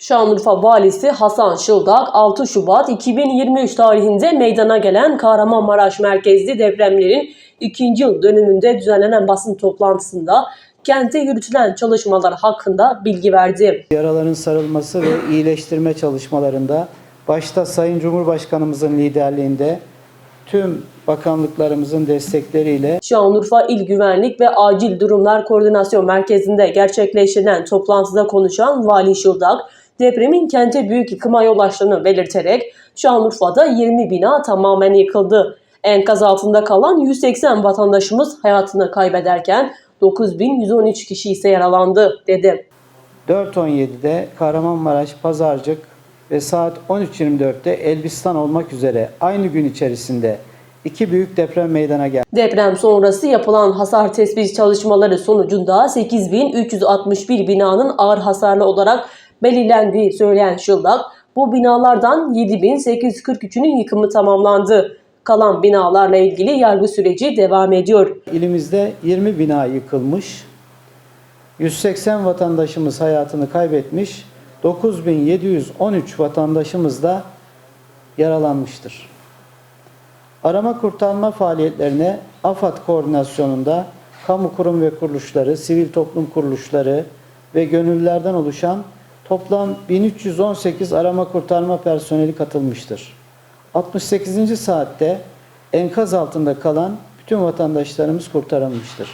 Şanlıurfa Valisi Hasan Şıldak 6 Şubat 2023 tarihinde meydana gelen Kahramanmaraş merkezli depremlerin ikinci yıl dönümünde düzenlenen basın toplantısında kente yürütülen çalışmalar hakkında bilgi verdi. Yaraların sarılması ve iyileştirme çalışmalarında başta Sayın Cumhurbaşkanımızın liderliğinde tüm bakanlıklarımızın destekleriyle Şanlıurfa İl Güvenlik ve Acil Durumlar Koordinasyon Merkezi'nde gerçekleştirilen toplantıda konuşan Vali Şıldak, depremin kente büyük yıkıma yol açtığını belirterek Şanlıurfa'da 20 bina tamamen yıkıldı. Enkaz altında kalan 180 vatandaşımız hayatını kaybederken 9113 kişi ise yaralandı dedi. 4.17'de Kahramanmaraş, Pazarcık ve saat 13.24'te Elbistan olmak üzere aynı gün içerisinde iki büyük deprem meydana geldi. Deprem sonrası yapılan hasar tespit çalışmaları sonucunda 8361 binanın ağır hasarlı olarak belirlendiği söyleyen Şıldak, bu binalardan 7843'ünün yıkımı tamamlandı. Kalan binalarla ilgili yargı süreci devam ediyor. İlimizde 20 bina yıkılmış, 180 vatandaşımız hayatını kaybetmiş, 9713 vatandaşımız da yaralanmıştır. Arama kurtarma faaliyetlerine AFAD koordinasyonunda kamu kurum ve kuruluşları, sivil toplum kuruluşları ve gönüllülerden oluşan toplam 1318 arama kurtarma personeli katılmıştır. 68. saatte enkaz altında kalan bütün vatandaşlarımız kurtarılmıştır.